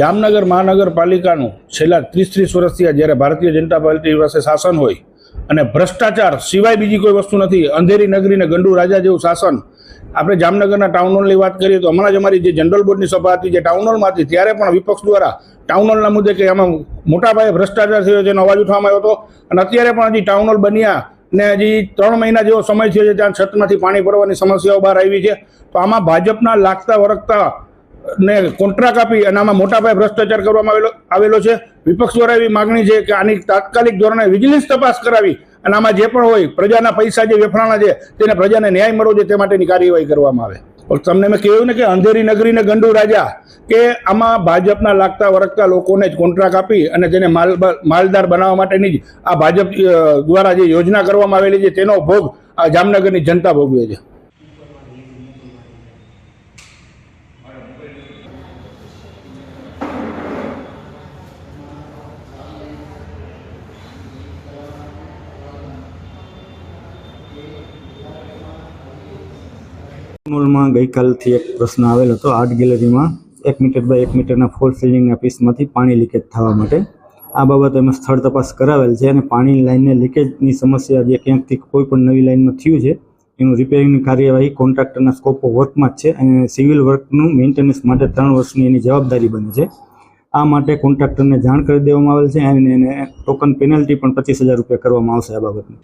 જામનગર મહાનગરપાલિકાનું છેલ્લા ત્રીસ ત્રીસ વર્ષથી જ્યારે ભારતીય જનતા પાર્ટી પાસે શાસન હોય અને ભ્રષ્ટાચાર સિવાય બીજી કોઈ વસ્તુ નથી, અંધેરી નગરી ને ગંડુ રાજા જેવું શાસન, આપણે જામનગરના ટાઉન હોલની વાત કરીએ તો હમણાં જ અમારી જે જનરલ બોર્ડની સભા હતી, જે ટાઉન હોલમાં હતી, ત્યારે પણ વિપક્ષ દ્વારા ટાઉન હોલના મુદ્દે કે આમાં મોટા પાયે ભ્રષ્ટાચાર થયો એનો અવાજ ઉઠવામાં આવ્યો હતો. અને અત્યારે પણ હજી ટાઉન હોલ બન્યા ને હજી ત્રણ મહિના જેવો સમય થયો છે, ત્યાં છતમાંથી પાણી પડવાની સમસ્યાઓ બહાર આવી છે. તો આમાં ભાજપના લાગતા વરગતા ને કોન્ટ્રાક્ટ આપી અને આમાં મોટા પાયે ભ્રષ્ટાચાર કરવામાં આવેલો આવેલો છે. વિપક્ષ દ્વારા એવી માગણી છે કે આની તાત્કાલિક ધોરણે વિજિલન્સ તપાસ કરાવી અને આમાં જે પણ હોય, પ્રજાના પૈસા જે વેફરાણા છે, તેને પ્રજાને ન્યાય મળવો જોઈએ તે માટેની કાર્યવાહી કરવામાં આવે. તમને મેં કહ્યું ને કે અંધેરી નગરીને ગંડુ રાજા કે આમાં ભાજપના લાગતા વરગતા લોકોને જ કોન્ટ્રાક્ટ આપી અને તેને માલ માલદાર બનાવવા માટેની જ આ ભાજપ દ્વારા જે યોજના કરવામાં આવેલી છે, તેનો ભોગ આ જામનગરની જનતા ભોગવે છે. મોલમાં ગઈકાલથી એક પ્રશ્ન આવેલ હતો. આર્ટ ગેલેરીમાં એક મીટર બાય એક મીટરના ફોર સિલિંગના પીસમાંથી પાણી લીકેજ થવા માટે. આ બાબતે અમે સ્થળ તપાસ કરાવેલ છે અને પાણી લાઇનને લીકેજની સમસ્યા જે ક્યાંકથી કોઈ પણ નવી લાઇનમાં થયું છે, એનું રિપેરિંગની કાર્યવાહી કોન્ટ્રાક્ટરના સ્કોપ ઓફ વર્કમાં જ છે અને સિવિલ વર્કનું મેન્ટેનન્સ માટે ત્રણ વર્ષની એની જવાબદારી બને છે. આ માટે કોન્ટ્રાક્ટરને જાણ કરી દેવામાં આવેલ છે અને એને ટોકન પેનલ્ટી પણ પચીસ હજાર રૂપિયા કરવામાં આવશે આ બાબતની.